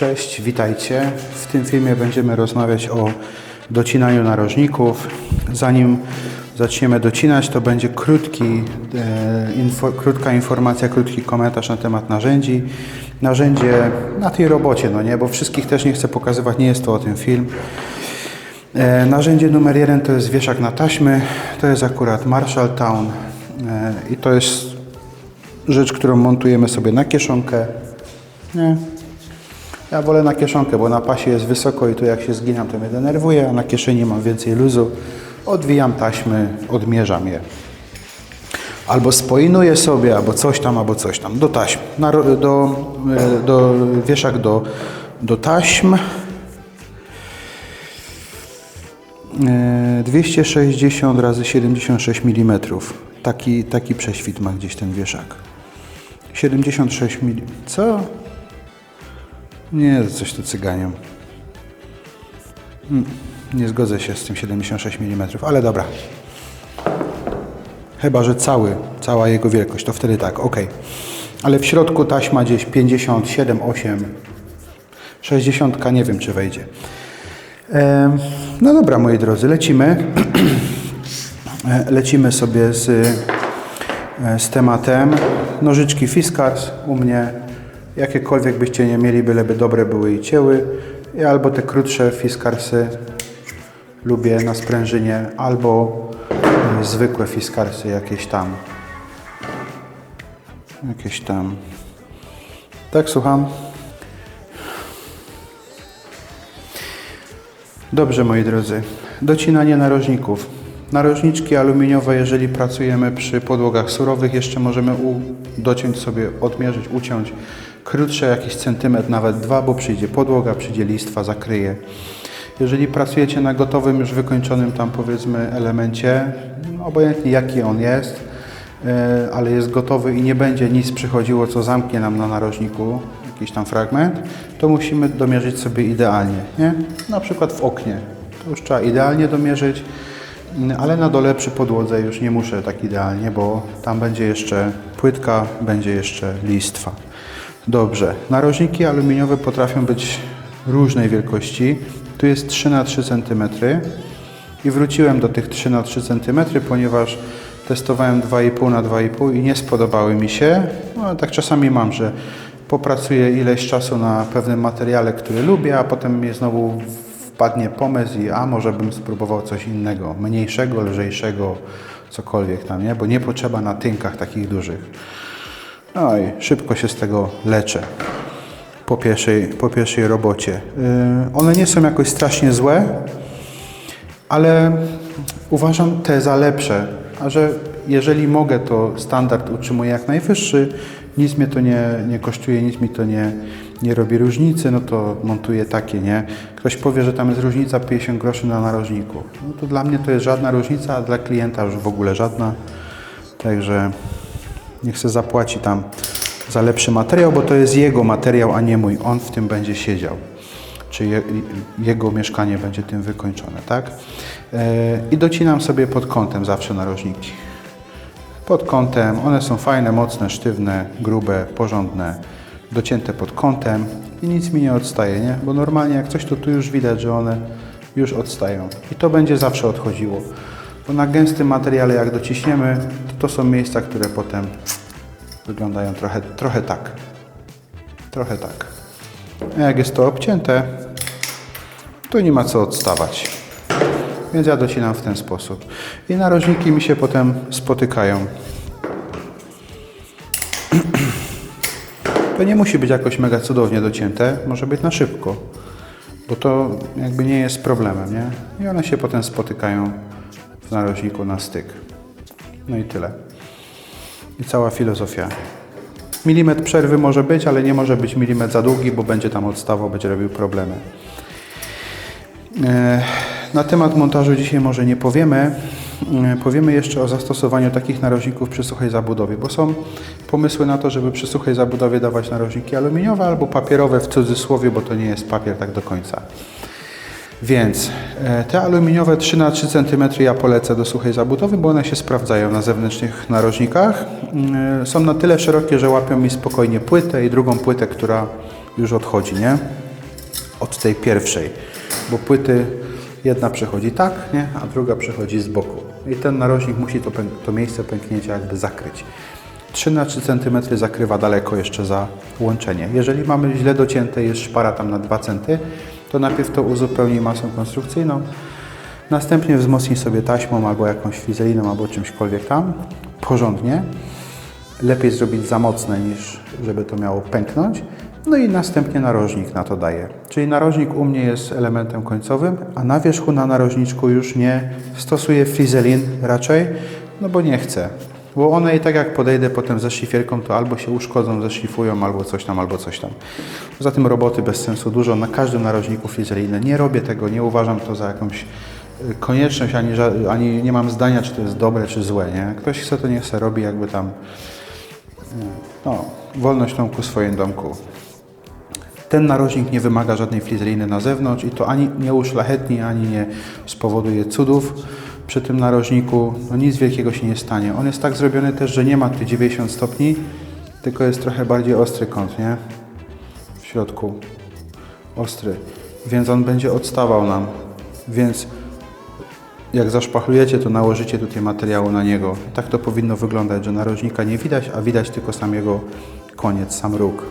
Cześć, witajcie. W tym filmie będziemy rozmawiać o docinaniu narożników. Zanim zaczniemy docinać, to będzie krótki, e, info, krótka informacja, krótki komentarz na temat narzędzi. Narzędzie na tej robocie, no nie, bo wszystkich też nie chcę pokazywać, nie jest to o tym film. E, narzędzie numer jeden to jest wieszak na taśmy. To jest akurat Marshalltown e, i to jest rzecz, którą montujemy sobie na kieszonkę. Nie. Ja wolę na kieszonkę, bo na pasie jest wysoko i tu jak się zginam, to mnie denerwuje, a na kieszeni mam więcej luzu. Odwijam taśmy, odmierzam je. Albo spoinuję sobie, albo coś tam, albo coś tam. Do taśm. Na, ro- do, e, do, wieszak do, do taśm. E, 260 razy 76 mm. Taki, taki prześwit ma gdzieś ten wieszak. 76 mm. Co? Nie, coś tu cyganią. Mm, Nie zgodzę się z tym 76 mm, ale dobra. Chyba, że cały, cała jego wielkość, to wtedy tak, ok. Ale w środku taśma gdzieś 57, 8, 60, nie wiem czy wejdzie. No dobra, moi drodzy, lecimy. Lecimy sobie z, e, z tematem. Nożyczki Fiskars u mnie, jakiekolwiek byście nie mieli, byleby dobre były i cięły. I albo te krótsze Fiskarsy lubię na sprężynie, albo e, zwykłe Fiskarsy jakieś tam. Jakieś tam. Tak, słucham. Dobrze, moi drodzy. Docinanie narożników. Narożniczki aluminiowe, jeżeli pracujemy przy podłogach surowych, jeszcze możemy dociąć sobie, odmierzyć, uciąć krótsze jakiś centymetr, nawet dwa, bo przyjdzie podłoga, przyjdzie listwa, zakryje. Jeżeli pracujecie na gotowym, już wykończonym tam powiedzmy elemencie, obojętnie jaki on jest, e, ale jest gotowy i nie będzie nic przychodziło, co zamknie nam na narożniku jakiś tam fragment, to musimy domierzyć sobie idealnie, nie? Na przykład w oknie. To już trzeba idealnie domierzyć, mm, ale na dole przy podłodze już nie muszę tak idealnie, bo tam będzie jeszcze płytka, będzie jeszcze listwa. Dobrze. Narożniki aluminiowe potrafią być różnej wielkości. Tu jest 3 na 3 cm i wróciłem do tych 3 na 3 cm, ponieważ testowałem 2,5 na 2,5 i nie spodobały mi się. No, tak czasami mam, że popracuję ileś czasu na pewnym materiale, który lubię, a potem mnie znowu wpadnie pomysł i a może bym spróbował coś innego, mniejszego, lżejszego, cokolwiek tam, nie? Bo nie potrzeba na tynkach takich dużych. No i szybko się z tego leczę po pierwszej, po pierwszej robocie. Yy, one nie są jakoś strasznie złe, ale uważam te za lepsze. A że jeżeli mogę, to standard utrzymuję jak najwyższy, nic mnie to nie, nie kosztuje, nic mi to nie, nie robi różnicy, no to montuję takie, nie? Ktoś powie, że tam jest różnica 50 groszy na narożniku. No to dla mnie to jest żadna różnica, a dla klienta już w ogóle żadna. Także niech se zapłaci tam za lepszy materiał, bo to jest jego materiał, a nie mój. On w tym będzie siedział. Czy je, jego mieszkanie będzie tym wykończone, tak? E, I docinam sobie pod kątem zawsze narożniki. Pod kątem, one są fajne, mocne, sztywne, grube, porządne, docięte pod kątem i nic mi nie odstaje, nie? Bo normalnie jak coś, to tu już widać, że one już odstają. I to będzie zawsze odchodziło. Bo na gęstym materiale jak dociśniemy, to, są miejsca, które potem wyglądają trochę, trochę tak. Trochę tak. A jak jest to obcięte, to nie ma co odstawać. Więc ja docinam w ten sposób. I narożniki mi się potem spotykają. To nie musi być jakoś mega cudownie docięte, może być na szybko, bo to jakby nie jest problemem, nie? I one się potem spotykają w narożniku na styk. No i tyle. I cała filozofia. Milimetr przerwy może być, ale nie może być milimetr za długi, bo będzie tam odstawał, będzie robił problemy. E, Na temat montażu dzisiaj może nie powiemy. E, Powiemy jeszcze o zastosowaniu takich narożników przy suchej zabudowie, bo są pomysły na to, żeby przy suchej zabudowie dawać narożniki aluminiowe albo papierowe w cudzysłowie, bo to nie jest papier tak do końca. Więc e, te aluminiowe 3 na 3 cm ja polecę do suchej zabudowy, bo one się sprawdzają na zewnętrznych narożnikach. E, Są na tyle szerokie, że łapią mi spokojnie płytę i drugą płytę, która już odchodzi, nie? od tej pierwszej, bo płyty jedna przechodzi tak, nie? a druga przechodzi z boku. I ten narożnik musi to, to miejsce pęknięcia jakby zakryć. 3 na 3 cm zakrywa daleko jeszcze za łączenie. Jeżeli mamy źle docięte, jest szpara tam na 2 cm, to najpierw to uzupełnij masą konstrukcyjną, następnie wzmocnij sobie taśmą albo jakąś fizeliną albo czymśkolwiek tam, porządnie. Lepiej zrobić za mocne niż żeby to miało pęknąć. No i następnie narożnik na to daje. Czyli narożnik u mnie jest elementem końcowym, a na wierzchu na narożniczku już nie stosuję frizelin raczej, no bo nie chcę. Bo one i tak jak podejdę potem ze szlifierką, to albo się uszkodzą, zeszlifują, albo coś tam, albo coś tam. Poza tym roboty bez sensu dużo. Na każdym narożniku frizelinę. Nie robię tego, nie uważam to za jakąś y, konieczność, ani, ani nie mam zdania, czy to jest dobre, czy złe. Nie? Ktoś chce, to niech chce robi, jakby tam no, wolność tą ku swoim domku. Ten narożnik nie wymaga żadnej flizeliny na zewnątrz i to ani nie uszlachetni, ani nie spowoduje cudów przy tym narożniku. No nic wielkiego się nie stanie. On jest tak zrobiony też, że nie ma tych 90 stopni, tylko jest trochę bardziej ostry kąt, nie? W środku. Ostry. Więc on będzie odstawał nam. Więc jak zaszpachlujecie, to nałożycie tutaj materiału na niego. Tak to powinno wyglądać, że narożnika nie widać, a widać tylko sam jego koniec, sam róg.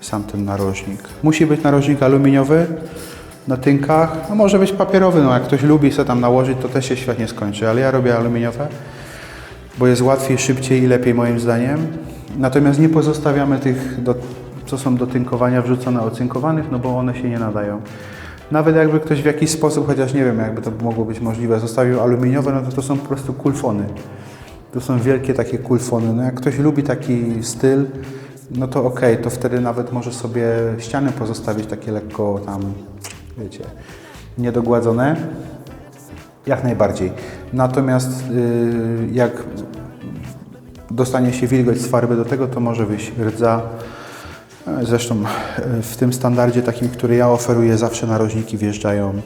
Sam ten narożnik. Musi być narożnik aluminiowy na tynkach. No może być papierowy, no jak ktoś lubi sobie tam nałożyć, to też się świetnie skończy, ale ja robię aluminiowe, bo jest łatwiej, szybciej i lepiej moim zdaniem. Natomiast nie pozostawiamy tych, do, co są do tynkowania, wrzucone ocynkowanych, no bo one się nie nadają. Nawet jakby ktoś w jakiś sposób, chociaż nie wiem, jakby to mogło być możliwe, zostawił aluminiowe, no to to są po prostu kulfony. To są wielkie takie kulfony. No jak ktoś lubi taki styl, no to okej, to wtedy nawet może sobie ściany pozostawić takie lekko tam, wiecie, niedogładzone. Jak najbardziej. Natomiast yy, jak dostanie się wilgoć z farby do tego, to może wyjść rdza. Zresztą e, w tym standardzie takim, który ja oferuję, zawsze narożniki wjeżdżają e,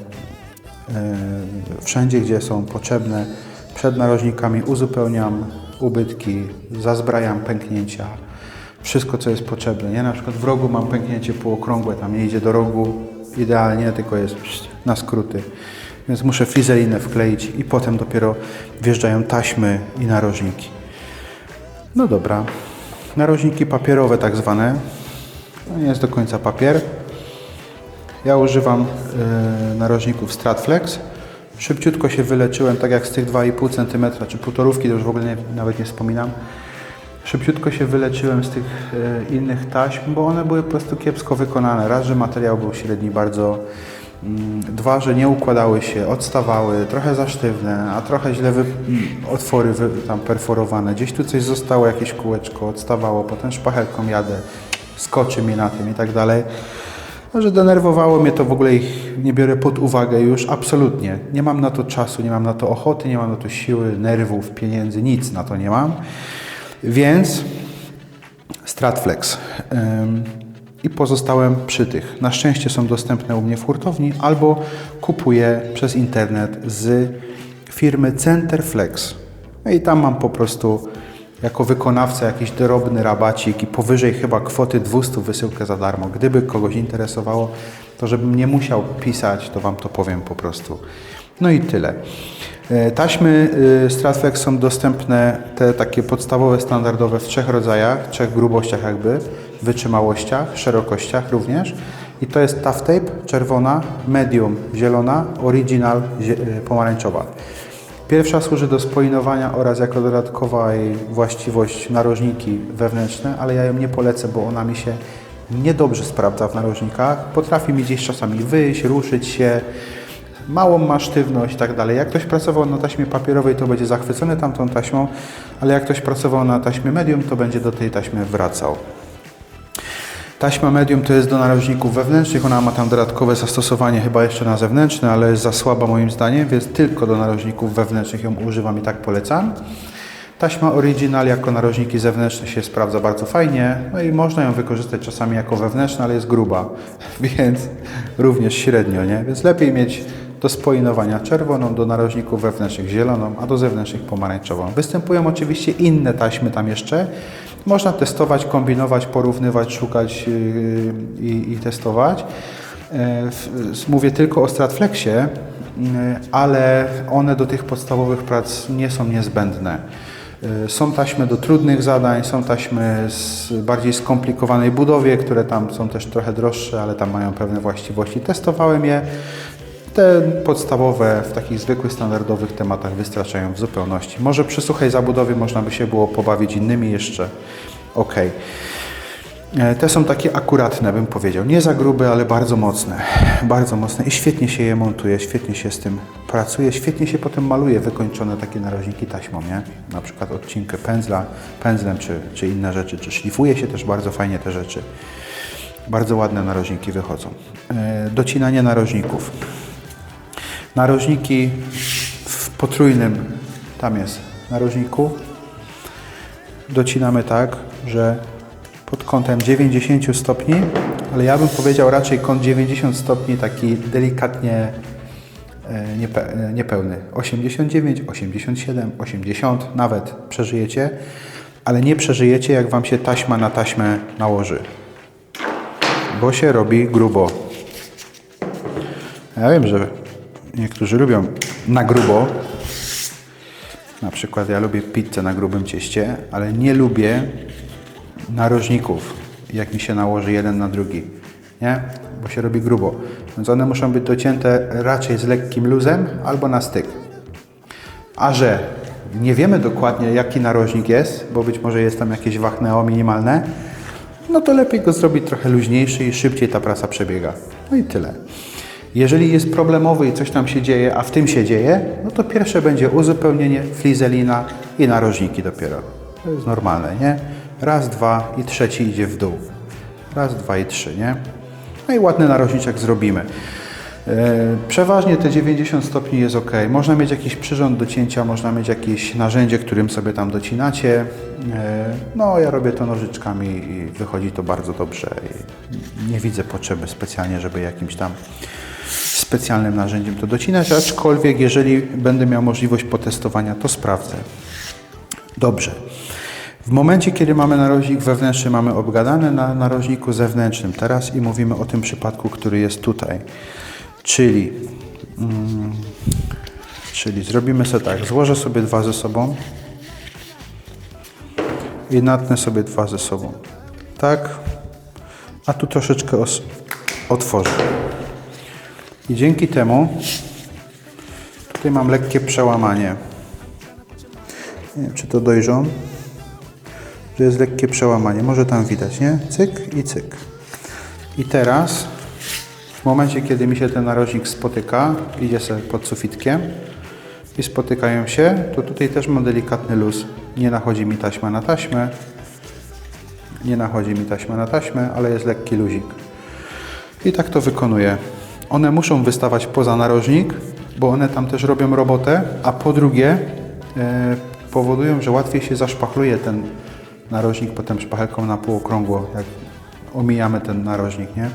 wszędzie, gdzie są potrzebne. Przed narożnikami uzupełniam ubytki, zazbrajam pęknięcia, wszystko co jest potrzebne. Ja na przykład w rogu mam pęknięcie półokrągłe, tam nie idzie do rogu idealnie, tylko jest na skróty. Więc muszę frizelinę wkleić i potem dopiero wjeżdżają taśmy i narożniki. No dobra, narożniki papierowe tak zwane. To nie jest do końca papier. Ja używam e, narożników Stratflex. Szybciutko się wyleczyłem, tak jak z tych 2,5 cm czy półtorówki, to już w ogóle nie, nawet nie wspominam. Szybciutko się wyleczyłem z tych e, innych taśm, bo one były po prostu kiepsko wykonane. Raz, że materiał był średni bardzo. Mm, Dwa, że nie układały się, odstawały, trochę za sztywne, a trochę źle wy, mm, otwory wy, tam perforowane. Gdzieś tu coś zostało, jakieś kółeczko, odstawało, potem szpachelką jadę, skoczy mi na tym i tak dalej. No, że denerwowało mnie to w ogóle ich nie biorę pod uwagę już absolutnie. Nie mam na to czasu, nie mam na to ochoty, nie mam na to siły, nerwów, pieniędzy, nic na to nie mam. Więc Stratflex. I pozostałem przy tych. Na szczęście są dostępne u mnie w hurtowni albo kupuję przez internet z firmy Centerflex. No i tam mam po prostu jako wykonawca jakiś drobny rabacik i powyżej chyba kwoty 200 wysyłkę za darmo. Gdyby kogoś interesowało, to żebym nie musiał pisać, to Wam to powiem po prostu. No i tyle. E, Taśmy y, Stratflex są dostępne, te takie podstawowe, standardowe w trzech rodzajach, trzech grubościach jakby, wytrzymałościach, szerokościach również. I to jest tough tape, czerwona, medium, zielona, original, y, pomarańczowa. Pierwsza służy do spoinowania oraz jako dodatkowa jej właściwość narożniki wewnętrzne, ale ja ją nie polecę, bo ona mi się niedobrze sprawdza w narożnikach. Potrafi mi gdzieś czasami wyjść, ruszyć się, małą ma sztywność i tak dalej. Jak ktoś pracował na taśmie papierowej, to będzie zachwycony tamtą taśmą, ale jak ktoś pracował na taśmie medium, to będzie do tej taśmy wracał. Taśma medium to jest do narożników wewnętrznych, ona ma tam dodatkowe zastosowanie chyba jeszcze na zewnętrzne, ale jest za słaba moim zdaniem, więc tylko do narożników wewnętrznych ją używam i tak polecam. Taśma Original jako narożniki zewnętrzne się sprawdza bardzo fajnie, no i można ją wykorzystać czasami jako wewnętrzna, ale jest gruba, więc również średnio, nie? Więc lepiej mieć do spoinowania czerwoną, do narożników wewnętrznych zieloną, a do zewnętrznych pomarańczową. Występują oczywiście inne taśmy tam jeszcze, Można testować, kombinować, porównywać, szukać yy, i, i testować. E, Mówię tylko o Stratflexie, yy, ale one do tych podstawowych prac nie są niezbędne. Yy, Są taśmy do trudnych zadań, są taśmy z bardziej skomplikowanej budowie, które tam są też trochę droższe, ale tam mają pewne właściwości. Testowałem je. Te podstawowe w takich zwykłych, standardowych tematach wystarczają w zupełności. Może przy suchej zabudowie można by się było pobawić innymi jeszcze. Ok. E, Te są takie akuratne, bym powiedział. Nie za grube, ale bardzo mocne. Bardzo mocne i świetnie się je montuje, świetnie się z tym pracuje, świetnie się potem maluje wykończone takie narożniki taśmą, nie? Na przykład odcinkę pędzla, pędzlem czy, czy inne rzeczy, czy szlifuje się też bardzo fajnie te rzeczy. Bardzo ładne narożniki wychodzą. E, Docinanie narożników. Narożniki w potrójnym, tam jest narożniku, docinamy tak, że pod kątem 90 stopni, ale ja bym powiedział raczej kąt 90 stopni taki delikatnie e, e, niepełny. 89, 87, 80 nawet przeżyjecie, ale nie przeżyjecie jak Wam się taśma na taśmę nałoży, bo się robi grubo. Ja wiem, że niektórzy lubią na grubo. Na przykład ja lubię pizzę na grubym cieście, ale nie lubię narożników, jak mi się nałoży jeden na drugi. Nie? Bo się robi grubo. Więc one muszą być docięte raczej z lekkim luzem albo na styk. A że nie wiemy dokładnie jaki narożnik jest, bo być może jest tam jakieś wachneo minimalne, no to lepiej go zrobić trochę luźniejszy i szybciej ta praca przebiega. No i tyle. Jeżeli jest problemowy i coś tam się dzieje, a w tym się dzieje, no to pierwsze będzie uzupełnienie, flizelina i narożniki dopiero. To jest normalne, nie? Raz, dwa i trzeci idzie w dół. Raz, dwa i trzy, nie? No i ładny narożniczek zrobimy. E, Przeważnie te 90 stopni jest ok. Można mieć jakiś przyrząd do cięcia, można mieć jakieś narzędzie, którym sobie tam docinacie. E, No, ja robię to nożyczkami i wychodzi to bardzo dobrze. Nie widzę potrzeby specjalnie, żeby jakimś tam specjalnym narzędziem to docinać, aczkolwiek jeżeli będę miał możliwość potestowania, to sprawdzę. Dobrze. W momencie, kiedy mamy narożnik wewnętrzny, mamy obgadane na narożniku zewnętrznym teraz i mówimy o tym przypadku, który jest tutaj. Czyli, mm, czyli zrobimy sobie tak, złożę sobie dwa ze sobą i natnę sobie dwa ze sobą. Tak, a tu troszeczkę os- otworzę. I dzięki temu tutaj mam lekkie przełamanie. Nie wiem, czy to dojrzą, że jest lekkie przełamanie. Może tam widać, nie? Cyk i cyk. I teraz, w momencie, kiedy mi się ten narożnik spotyka, idzie sobie pod sufitkiem i spotykają się, to tutaj też mam delikatny luz. Nie nachodzi mi taśma na taśmę, nie nachodzi mi taśma na taśmę, ale jest lekki luzik. I tak to wykonuję. One muszą wystawać poza narożnik, bo one tam też robią robotę, a po drugie e, powodują, że łatwiej się zaszpachluje ten narożnik potem szpachelką na półokrągło, jak omijamy ten narożnik, nie?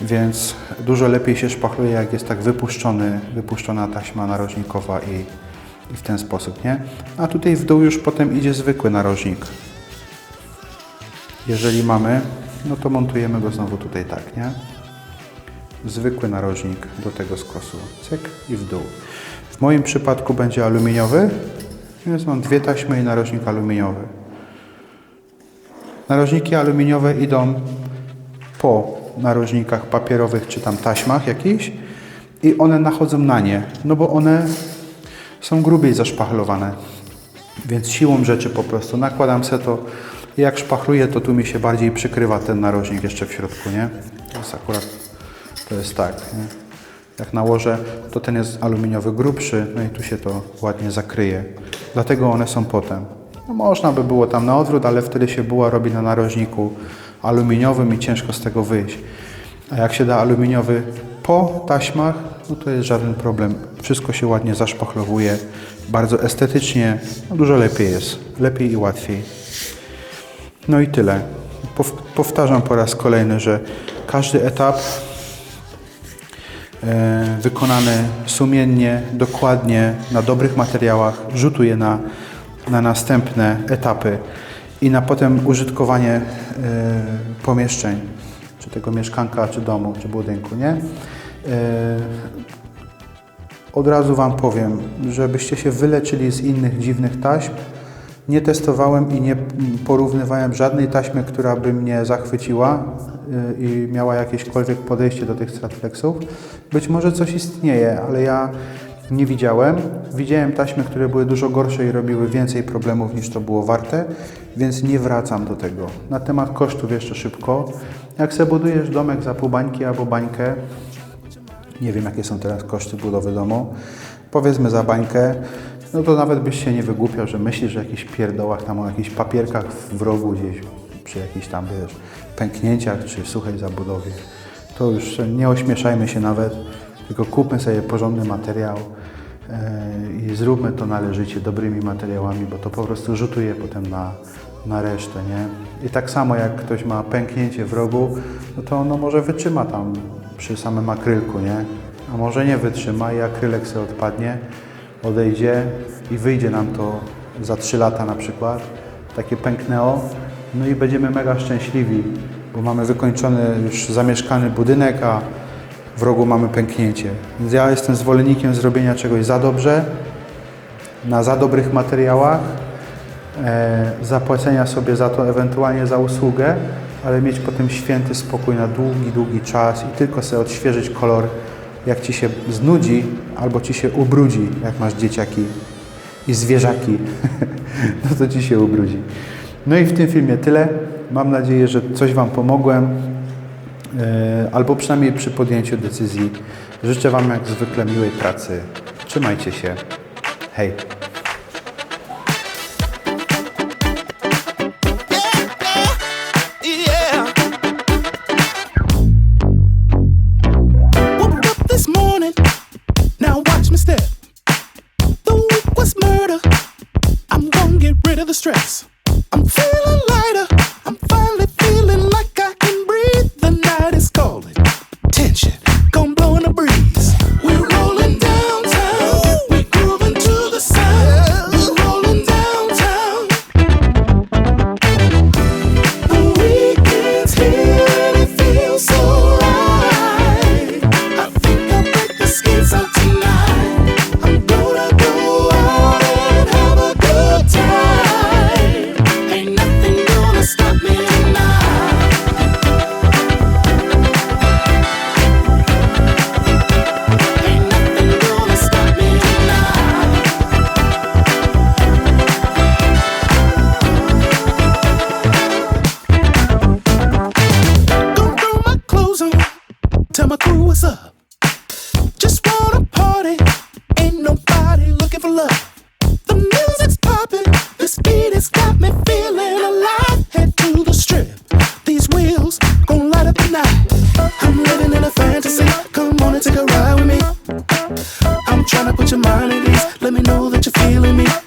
Więc dużo lepiej się szpachluje, jak jest tak wypuszczony, wypuszczona taśma narożnikowa i, i w ten sposób, nie? A tutaj w dół już potem idzie zwykły narożnik. Jeżeli mamy, no to montujemy go znowu tutaj tak, nie? Zwykły narożnik do tego skosu. Cyk i w dół. W moim przypadku będzie aluminiowy, więc mam dwie taśmy i narożnik aluminiowy. Narożniki aluminiowe idą po narożnikach papierowych czy tam taśmach jakichś i one nachodzą na nie, no bo one są grubiej zaszpachlowane. Więc siłą rzeczy po prostu nakładam se to jak szpachluję, to tu mi się bardziej przykrywa ten narożnik jeszcze w środku, nie? To jest akurat, to jest tak, nie? Jak nałożę, to ten jest aluminiowy grubszy, no i tu się to ładnie zakryje. Dlatego one są potem. No można by było tam na odwrót, ale wtedy się buła robi na narożniku aluminiowym i ciężko z tego wyjść. A jak się da aluminiowy po taśmach, no to jest żaden problem. Wszystko się ładnie zaszpachlowuje, bardzo estetycznie, no dużo lepiej jest. Lepiej i łatwiej. No i tyle. Pow- powtarzam po raz kolejny, że każdy etap wykonany sumiennie, dokładnie, na dobrych materiałach rzutuje na, na następne etapy. i na potem użytkowanie e, pomieszczeń, czy tego mieszkanka, czy domu, czy budynku, nie? E, od razu Wam powiem, żebyście się wyleczyli z innych dziwnych taśm. Nie testowałem i nie porównywałem żadnej taśmy, która by mnie zachwyciła i miała jakiekolwiek podejście do tych stratflexów. Być może coś istnieje, ale ja nie widziałem. Widziałem taśmy, które były dużo gorsze i robiły więcej problemów niż to było warte, więc nie wracam do tego. Na temat kosztów jeszcze szybko. Jak sobie budujesz domek za pół bańki albo bańkę, nie wiem, jakie są teraz koszty budowy domu. Powiedzmy za bańkę, no to nawet byś się nie wygłupiał, że myślisz o jakichś pierdołach, tam o jakichś papierkach w rogu gdzieś, przy jakichś tam, wiesz, pęknięciach czy suchej zabudowie. To już nie ośmieszajmy się nawet, tylko kupmy sobie porządny materiał yy, i zróbmy to należycie, dobrymi materiałami, bo to po prostu rzutuje potem na, na resztę, nie? I tak samo jak ktoś ma pęknięcie w rogu, no to ono może wytrzyma tam przy samym akrylku, nie? A może nie wytrzyma i akrylek sobie odpadnie, odejdzie i wyjdzie nam to za 3 lata na przykład, takie pęknęło, no i będziemy mega szczęśliwi, bo mamy wykończony już zamieszkany budynek, a w rogu mamy pęknięcie. Więc ja jestem zwolennikiem zrobienia czegoś za dobrze, na za dobrych materiałach, e, zapłacenia sobie za to ewentualnie za usługę, ale mieć potem święty spokój na długi, długi czas i tylko sobie odświeżyć kolor, jak Ci się znudzi albo Ci się ubrudzi, jak masz dzieciaki i zwierzaki, no to Ci się ubrudzi. No i w tym filmie tyle. Mam nadzieję, że coś Wam pomogłem, e, albo przynajmniej przy podjęciu decyzji. Życzę Wam jak zwykle miłej pracy. Trzymajcie się. Hej! Stress. I'm feeling lighter. trying to put your mind at ease. Let me know that you're feeling me.